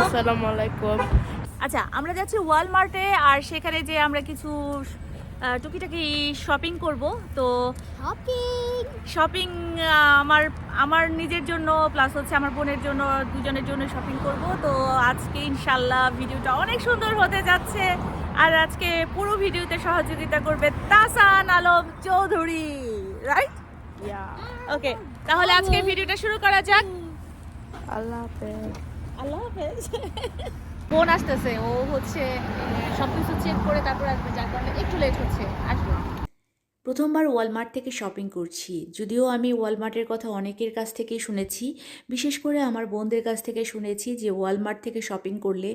আসসালামু আলাইকুম। আচ্ছা আমরা যাচ্ছি ওয়ালমার্টে আর সেখানে যে আমরা কিছু টুকিটাকি শপিং করব। তো শপিং শপিং আমার আমার নিজের জন্য প্লাস হচ্ছে আমার বোনের জন্য দুজনের জন্য শপিং করব। তো আজকে ইনশাল্লাহ ভিডিওটা অনেক সুন্দর হতে যাচ্ছে। আর আজকে পুরো ভিডিওতে সহযোগিতা করবে Tahsan Alam Chowdhury right yeah okay তাহলে আজকে ভিডিওটা শুরু করা যাক। আল্লাহ হাফেজ। আল্লাহ হাফেজ বোন আসতেছে ও হচ্ছে সব কিছু চেক করে তারপর আসবে যার কারণে একটু লেট হচ্ছে আসবে। প্রথমবার ওয়ালমার্ট থেকে শপিং করছি যদিও আমি ওয়ালমার্টের কথা অনেকের কাছ থেকেই শুনেছি বিশেষ করে আমার বোনদের কাছ থেকে শুনেছি যে ওয়ালমার্ট থেকে শপিং করলে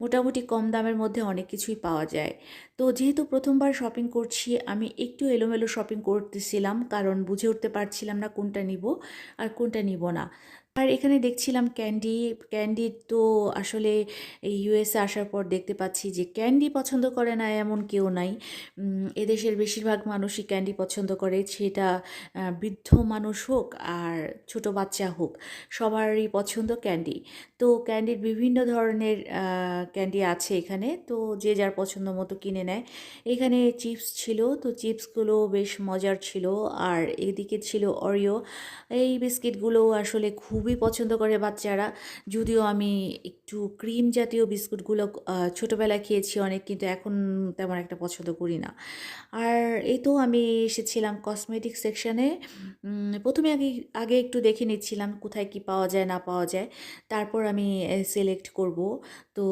মোটামুটি কম দামের মধ্যে অনেক কিছুই পাওয়া যায়। তো যেহেতু প্রথমবার শপিং করছি আমি একটু এলোমেলো শপিং করতেছিলাম কারণ বুঝে উঠতে পারছিলাম না কোনটা নিব আর কোনটা নিব না। আর এখানে দেখছিলাম ক্যান্ডি ক্যান্ডি তো আসলে ইউএসএ আসার পর দেখতে পাচ্ছি যে ক্যান্ডি পছন্দ করে না এমন কেউ নাই। এদেশের বেশিরভাগ মানুষই ক্যান্ডি পছন্দ করে, সেটা বৃদ্ধ মানুষ হোক আর ছোট বাচ্চা হোক, সবারই পছন্দ ক্যান্ডি। তো ক্যান্ডির বিভিন্ন ধরনের ক্যান্ডি আছে এখানে, তো যে যার পছন্দ মতো কিনে নেয়। এখানে চিপস ছিল, তো চিপসগুলো বেশ মজার ছিল। আর এদিকে ছিল অরিও। এই বিস্কিটগুলো আসলে খুবই পছন্দ করে বাচ্চারা। যদিও আমি একটু ক্রিম জাতীয় বিস্কুটগুলো ছোটোবেলায় খেয়েছি অনেক, কিন্তু এখন তেমন একটা পছন্দ করি না। আর এই তো আমি এসেছিলাম কসমেটিক সেকশানে প্রথমে আগে আগে একটু দেখে নিচ্ছিলাম কোথায় কি পাওয়া যায়, না পাওয়া যায়। তারপর আমি সিলেক্ট করব। তো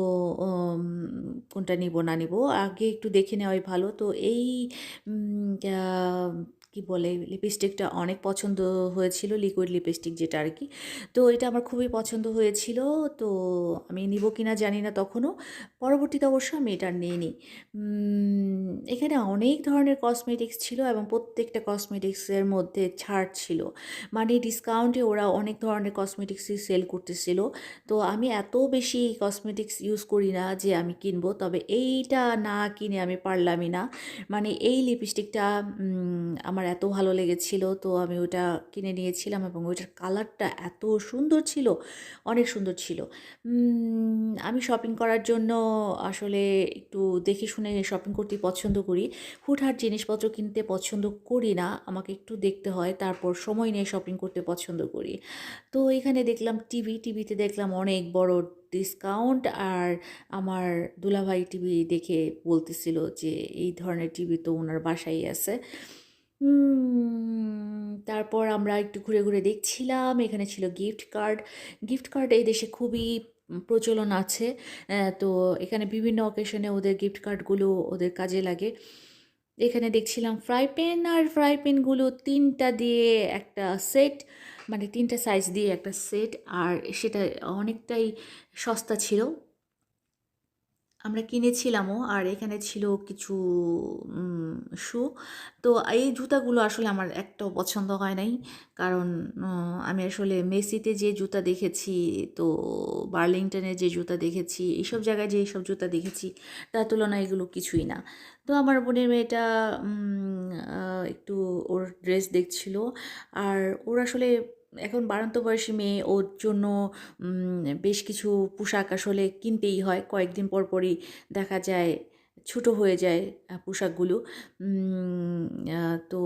কোনটা নিব, না নিব, আগে একটু দেখে নেওয়াই ভালো। তো এই কি বলে লিপস্টিকটা অনেক পছন্দ হয়েছিল লিকুইড লিপস্টিক যেটা আর কি। তো এটা আমার খুবই পছন্দ হয়েছিল, তো আমি নিব কিনা জানি না তখনও। পরবর্তীতে অবশ্য আমি এটা নিইনি। এখানে অনেক ধরনের কসমেটিক্স ছিল এবং প্রত্যেকটা কসমেটিক্সের মধ্যে ছাড় ছিল। মানে ডিসকাউন্টে ওরা অনেক ধরনের কসমেটিক্সই সেল করতেছিল। তো আমি এত বেশি কসমেটিক্স ইউজ করি না যে আমি কিনবো, তবে এইটা না কিনে আমি পারলামই না। মানে এই লিপস্টিকটা আমার এত ভালো লেগেছিল। তো আমি ওটা কিনে নিয়েছিলাম এবং ওইটার কালারটা এত সুন্দর ছিল, অনেক সুন্দর ছিল। আমি শপিং করার জন্য আসলে একটু দেখে শুনে শপিং করতে পছন্দ করি। হুটহাট জিনিসপত্র কিনতে পছন্দ করি না, আমাকে একটু দেখতে হয়, তারপর সময় নিয়ে শপিং করতে পছন্দ করি। তো এখানে দেখলাম টিভি টিভিতে দেখলাম অনেক বড় ডিসকাউন্ট আর আমার দুলাভাই টিভি দেখে বলতেছিল যে, এই ধরনের টিভি তো ওনার বাসায় আছে। তারপর আমরা একটু ঘুরে ঘুরে দেখছিলাম, এখানে ছিল গিফট কার্ড গিফট কার্ড এই দেশে খুবই প্রচলন আছে তো এখানে বিভিন্ন অকেশনে ওদের গিফট কার্ডগুলো ওদের কাজে লাগে। এখানে দেখছিলাম ফ্রাই প্যান আর ফ্রাই প্যানগুলো তিনটা দিয়ে একটা সেট মানে তিনটা সাইজ দিয়ে একটা সেট আর সেটা অনেকটাই সস্তা ছিল। আমরা কিনেছিলামও, আর এখানে ছিল কিছু শু। তো এই জুতাগুলো আসলে আমার একটাও পছন্দ হয় নাই। কারণ আমি আসলে মেসিতে যে জুতা দেখেছি, তো বার্লিংটনে যে জুতা দেখেছি, এইসব জায়গায় যে এইসব জুতা দেখেছি, তার তুলনায় এগুলো কিছুই না। তো আমার বোনের মেয়েটা একটু ওর ড্রেস দেখছিল, আর ওর আসলে এখন বাড়ন্ত বয়সী মেয়ে, ওর জন্য বেশ কিছু পোশাক আসলে কিনতেই হয়। কয়েকদিন পর পরই দেখা যায় ছোটো হয়ে যায় পোশাকগুলো। তো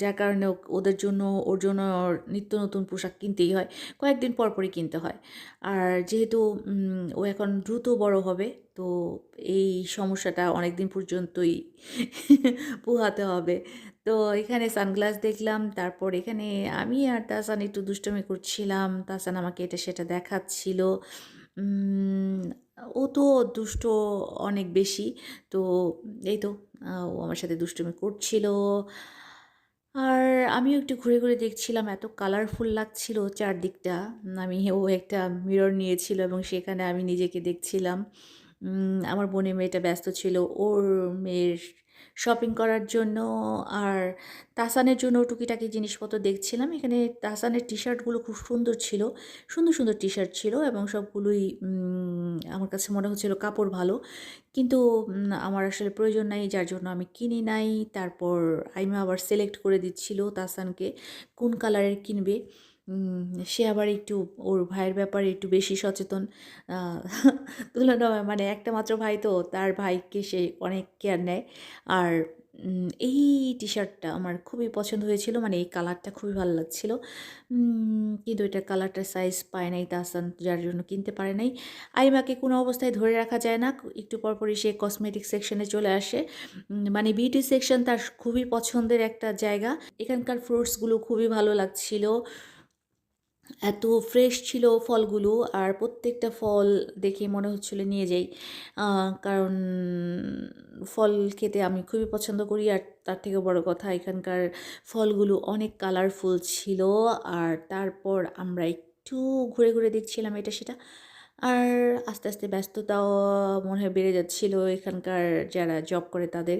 যার কারণে ওদের জন্য, ওর জন্য নিত্য নতুন পোশাক কিনতেই হয়। কয়েকদিন পর পরই কিনতে হয়। আর যেহেতু ও এখন দ্রুত বড় হবে, তো এই সমস্যাটা অনেক দিন পর্যন্তই পোহাতে হবে। তো এখানে সানগ্লাস দেখলাম, তারপর এখানে আমি আর তাসান একটু দুষ্টমি করছিলাম। তাসান আমাকে এটা সেটা দেখাচ্ছিল। ও তো দুষ্ট অনেক বেশি। তো এই তো ও আমার সাথে দুষ্টুমি করছিল। আর আমিও একটু ঘুরে ঘুরে দেখছিলাম, এত কালারফুল লাগছিল চারদিকটা। আমি, ও একটা মিরর নিয়েছিল এবং সেখানে আমি নিজেকে দেখছিলাম। আমার বোনের মেয়েটা ব্যস্ত ছিল, ওর মেয়ের শপিং করার জন্য। আর তাসানের জন্য টুকিটাকি জিনিসপত্র দেখছিলাম। এখানে তাসানের টি শার্টগুলো খুব সুন্দর ছিল। সুন্দর সুন্দর টি শার্ট ছিল এবং সবগুলোই আমার কাছে মনে হচ্ছিল কাপড় ভালো। কিন্তু আমার আসলে প্রয়োজন নাই, যার জন্য আমি কিনি নাই। তারপর আইমা আবার সিলেক্ট করে দিচ্ছিল তাসানকে কোন কালারের কিনবে। সে আবার একটু, ওর ভাইয়ের ব্যাপারে একটু বেশি সচেতন। তুলনা মানে একটা মাত্র ভাই তো, তার ভাইকে সে অনেক কেয়ার নেয়। আর এই টি শার্টটা আমার খুবই পছন্দ হয়েছিল মানে এই কালারটা খুবই ভালো লাগছিল। কিন্তু এটা কালারটার সাইজ পায় নাই তাসান যার জন্য কিনতে পারে নাই। আইমাকে কোনো অবস্থায় ধরে রাখা যায় না, একটু পরপরই সে কসমেটিক সেকশনে চলে আসে। মানে বিউটি সেকশন তার খুবই পছন্দের একটা জায়গা। এখানকার ফ্রুটসগুলো খুবই ভালো লাগছিল। এত ফ্রেশ ছিল ফলগুলো আর প্রত্যেকটা ফল দেখে মনে হচ্ছিল নিয়ে যাই। কারণ ফল খেতে আমি খুবই পছন্দ করি আর তার থেকে বড় কথা এখানকার ফলগুলো অনেক কালারফুল ছিল আর তারপর আমরা একটু ঘুরে ঘুরে দেখছিলাম এটা সেটা। আর আস্তে আস্তে ব্যস্ততাও মনে হয় বেড়ে যাচ্ছিল এখানকার যারা জব করে তাদের।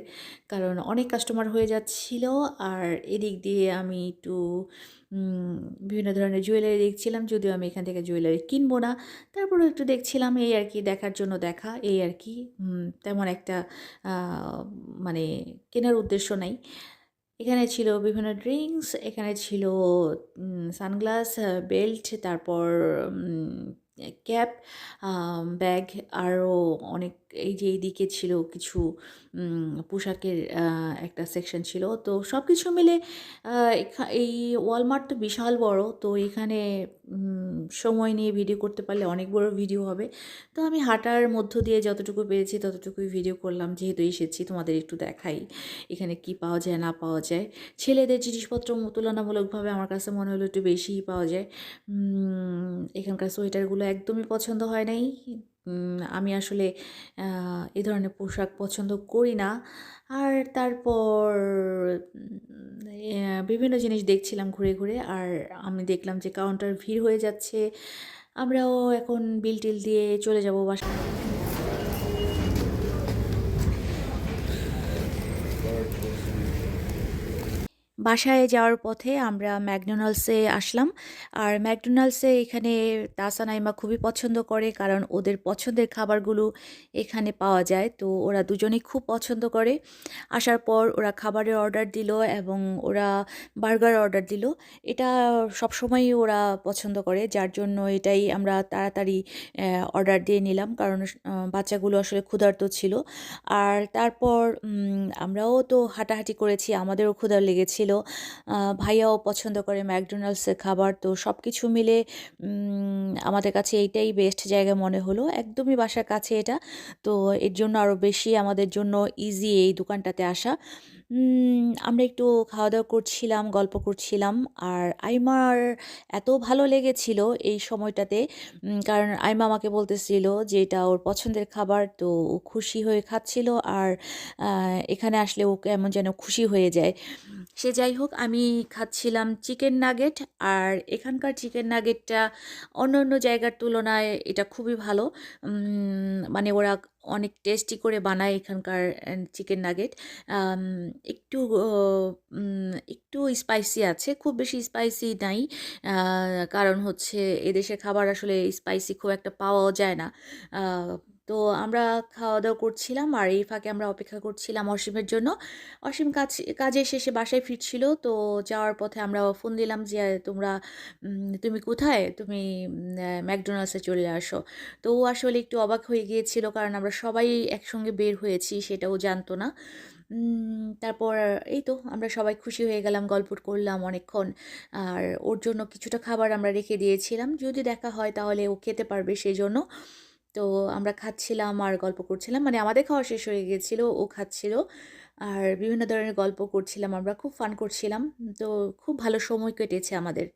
কারণ অনেক কাস্টমার হয়ে যাচ্ছিল আর এদিক দিয়ে আমি একটু বিভিন্ন ধরনের জুয়েলারি দেখছিলাম, যদিও আমি এখান থেকে জুয়েলারি কিনবো না। তারপরেও একটু দেখছিলাম, এই আর কি দেখার জন্য দেখা, এই আর কি তেমন একটা মানে কেনার উদ্দেশ্য নাই। এখানে ছিল বিভিন্ন ড্রিঙ্কস এখানে ছিল সানগ্লাস বেল্ট তারপর ক্যাপ ব্যাগ আরও অনেক এই যে এইদিকে ছিল কিছু পোশাকের একটা সেকশন ছিল। তো সব কিছু মিলে এই ওয়ালমার্ট তো বিশাল বড়। তো এখানে সময় নিয়ে ভিডিও করতে পারলে অনেক বড় ভিডিও হবে। তো আমি হাঁটার মধ্য দিয়ে যতটুকু পেরেছি ততটুকুই ভিডিও করলাম। যেহেতু এসেছি, তোমাদের একটু দেখাই এখানে কি পাওয়া যায়, না পাওয়া যায়। ছেলেদের জিনিসপত্র তুলনামূলকভাবে আমার কাছে মনে হলো একটু বেশিই পাওয়া যায়। এখানকার সোয়েটারগুলো একদমই পছন্দ হয় নাই। আমি আসলে এ ধরনের পোশাক পছন্দ করি না। আর তারপর বিভিন্ন জিনিস দেখছিলাম ঘুরে ঘুরে। আর আমি দেখলাম যে কাউন্টার ভিড় হয়ে যাচ্ছে। আমরাও এখন বিল টিল দিয়ে চলে যাব বাসায়। বাসায় যাওয়ার পথে আমরা ম্যাকডোনাল্ডসে আসলাম। আর ম্যাকডোনাল্ডসে এখানে তাসা নাইমা খুবই পছন্দ করে কারণ ওদের পছন্দের খাবারগুলো এখানে পাওয়া যায়। তো ওরা দুজনেই খুব পছন্দ করে। আসার পর ওরা খাবারের অর্ডার দিল এবং ওরা বার্গার অর্ডার দিল। এটা সবসময়ই ওরা পছন্দ করে, যার জন্য এটাই আমরা তাড়াতাড়ি অর্ডার দিয়ে নিলাম কারণ বাচ্চাগুলো আসলে ক্ষুধার্ত ছিল। আর তারপর আমরাও তো হাঁটাহাঁটি করেছি, আমাদেরও ক্ষুধা লেগেছিল। ভাইয়াও পছন্দ করে ম্যাকডোনাল্ডসের খাবার। তো সব কিছু মিলে আমাদের কাছে এইটাই বেস্ট জায়গা মনে হলো। একদমই বাসার কাছে এটা। তো এর জন্য আরও বেশি আমাদের জন্য ইজি এই দোকানটাতে আসা। আমরা একটু খাওয়া দাওয়া করছিলাম, গল্প করছিলাম। আর আইমার এত ভালো লেগেছিল এই সময়টাতে কারণ আইমা আমাকে বলতেছিল যে এটা ওর পছন্দের খাবার, তো ও খুশি হয়ে খাচ্ছিল। আর এখানে আসলে ও কেমন যেন খুশি হয়ে যায়। সে যাই হোক, আমি খাচ্ছিলাম চিকেন নাগেট। আর এখানকার চিকেন নাগেটটা অন্য অন্য জায়গার তুলনায় এটা খুবই ভালো। মানে ওরা অনেক টেস্টি করে বানায় এখানকার চিকেন নাগেট। একটু একটু স্পাইসি আছে, খুব বেশি স্পাইসি নাই কারণ হচ্ছে এদেশে খাবার আসলে স্পাইসি খুব একটা পাওয়াও যায় না। তো আমরা খাওয়া দাওয়া করছিলাম আর এই ফাঁকে আমরা অপেক্ষা করছিলাম অসীমের জন্য। অসীম কাজ কাজে শেষে বাসায় ফিরছিল তো যাওয়ার পথে আমরা ফোন দিলাম যে, তোমরা তুমি কোথায়? তুমি ম্যাকডোনাল্ডসে চলে আসো। তো ও আসলে একটু অবাক হয়ে গিয়েছিল কারণ আমরা সবাই একসঙ্গে বের হয়েছি সেটাও জানতো না। তারপর এই তো আমরা সবাই খুশি হয়ে গেলাম, গল্প করলাম অনেকক্ষণ। আর ওর জন্য কিছুটা খাবার আমরা রেখে দিয়েছিলাম। যদি দেখা হয় তাহলে ও খেতে পারবে সেই জন্য তো আমরা খাচ্ছিলাম আর গল্প করছিলাম। মানে আমাদের খাওয়া শেষ হয়ে গেছিল, ও খাচ্ছিল। আর বিভিন্ন ধরনের গল্প করছিলাম আমরা, খুব ফান করছিলাম। তো খুব ভালো সময় কেটেছে আমাদের।